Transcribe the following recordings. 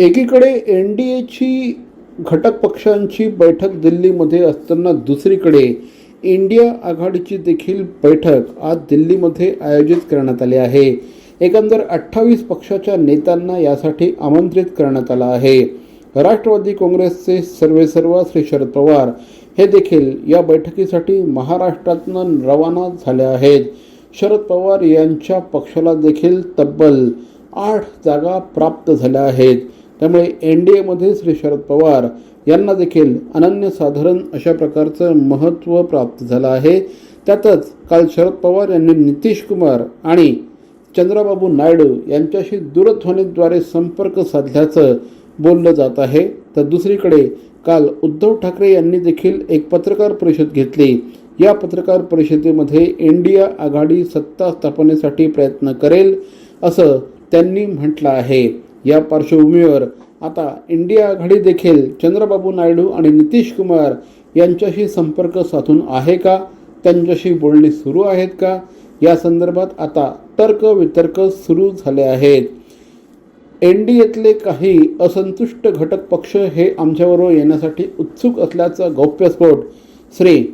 एकीकडे N D एची घटक पक्षांची बैठक दिल्लीमध्ये असताना दुसरीकडे इंडिया आघाडीची देखील बैठक आज दिल्लीमध्ये आयोजित करण्यात आली आहे. एकंदर अठ्ठावीस पक्षाच्या नेत्यांना यासाठी आमंत्रित करण्यात आलं आहे. राष्ट्रवादी काँग्रेसचे सर्वेसर्वा श्री शरद पवार हे देखील या बैठकीसाठी महाराष्ट्रातनं रवाना झाले आहेत. शरद पवार यांच्या पक्षाला देखील तब्बल आठ जागा प्राप्त झाल्या आहेत. त्यामुळे एन डी एमध्ये श्री शरद पवार यांना देखील अनन्यसाधारण अशा प्रकारचं महत्त्व प्राप्त झालं आहे. त्यातच काल शरद पवार यांनी नितीश कुमार आणि चंद्राबाबू नायडू यांच्याशी दूरध्वनीद्वारे संपर्क साधल्याचं बोललं जात आहे. तर दुसरीकडे काल उद्धव ठाकरे यांनी देखील एक पत्रकार परिषद घेतली. या पत्रकार परिषदेमध्ये इंडिया आघाडी सत्ता स्थापनेसाठी प्रयत्न करेल असं त्यांनी म्हटलं आहे. या पार्श्वभूमीवर आता इंडिया आघाडी देखील चंद्रबाबू नायडू आणि नितीश कुमार यांच्याशी संपर्क साधून आहे का? त्यांच्याशी बोलणी सुरू आहेत का? या संदर्भात आता तर्क वितर्क सुरू झाले आहेत. एन डी एतले काही असंतुष्ट घटक पक्ष हे आमच्याबरोबर येण्यासाठी उत्सुक असल्याचा गौप्यस्फोट श्री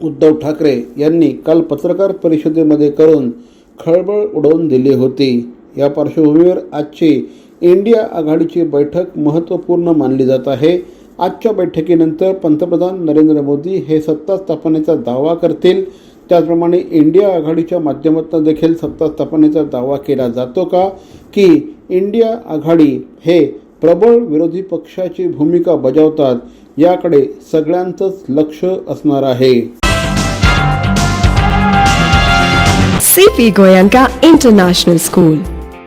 उद्धव ठाकरे यांनी काल पत्रकार परिषदेमध्ये करून खळबळ उडवून दिली होती. या पार्श्वभूमीवर आजची इंडिया आघाडीची बैठक महत्त्वपूर्ण मानली जात आहे. आजच्या बैठकीनंतर पंतप्रधान नरेंद्र मोदी हे सत्ता स्थापनेचा दावा करतील. त्याचप्रमाणे इंडिया आघाडीच्या माध्यमातून देखील सत्ता स्थापनेचा दावा केला जातो का? की इंडिया आघाडी हे प्रबळ विरोधी पक्षाची भूमिका बजावतात याकडे सगळ्यांचंच लक्ष असणार आहे. CP Goenka international school